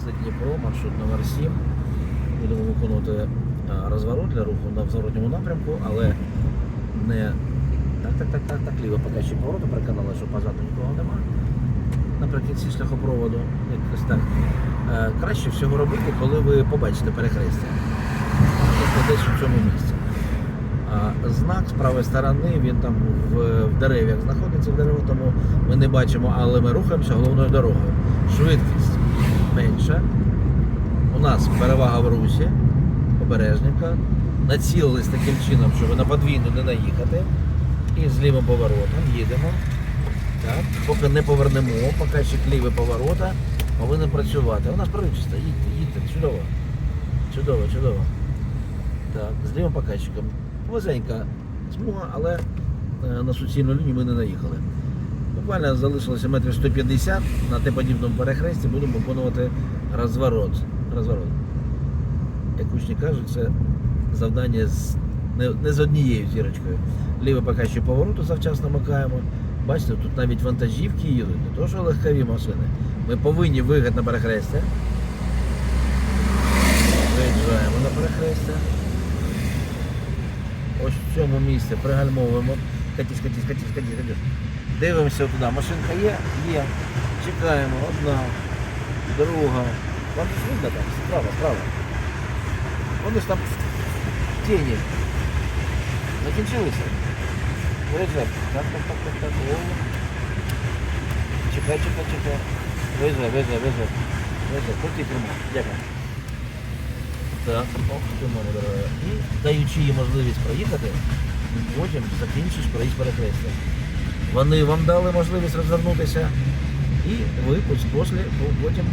Місто Дніпро, маршрут номер 7. Будемо виконувати е, розворот для руху на зворотньому напрямку, але не так, так, так, так, так, ліво покачі повороту, переконали, що позаду нікого нема. Наприкінці шляхопроводу, якось так. Е, Краще всього робити, коли ви побачите перехрестя. Тобто десь у цьому місці. Знак з правої сторони, він там в, в дерев'ях знаходиться в деревах, тому ми не бачимо, але ми рухаємося головною дорогою. Швидкість менша. У нас перевага в русі, обережненько. Націлились таким чином, щоб на подвійну не наїхати. І з лівим поворотом їдемо. Так. Поки не повернемо, поки ще лівий поворота повинен працювати. У нас пророчисто, їдьте, їдьте, чудово. Чудово, чудово. Так, з лівим покаччиком. Вузенька смуга, але е, на суцільну лінію ми не наїхали. Буквально залишилося метрів 150 на Т-подібному перехресті, будемо виконувати розворот. розворот. Як учні кажуть, це завдання з, не, не з однією зірочкою. Ліве покаччя повороту завчасно макаємо. Бачите, тут навіть вантажівки їдуть, не то що легкові машини. Ми повинні виїхати на перехрестя. Виїжджаємо на перехрестя. Ось в цьому місці пригальмовуємо. Катісь, катісь, катісь, катісь, катісь. Дивимося туди. Машинка є? Є. Чекаємо. Одна, друга. Вам ж видно там? Справа, справа. Вони ж там в тіні. Закінчилися. Виїжджай. Так, так, так, так, так. О. Чекай, чекай, чекай. Виїжджай, виїжджай, виїжджай. Виїжджай, крути кермо. Дякую. Так, ох, мене дорога. І даючи їй можливість проїхати, потім закінчиш проїзд перехрестя. Вони вам дали можливість розвернутися, і ви потім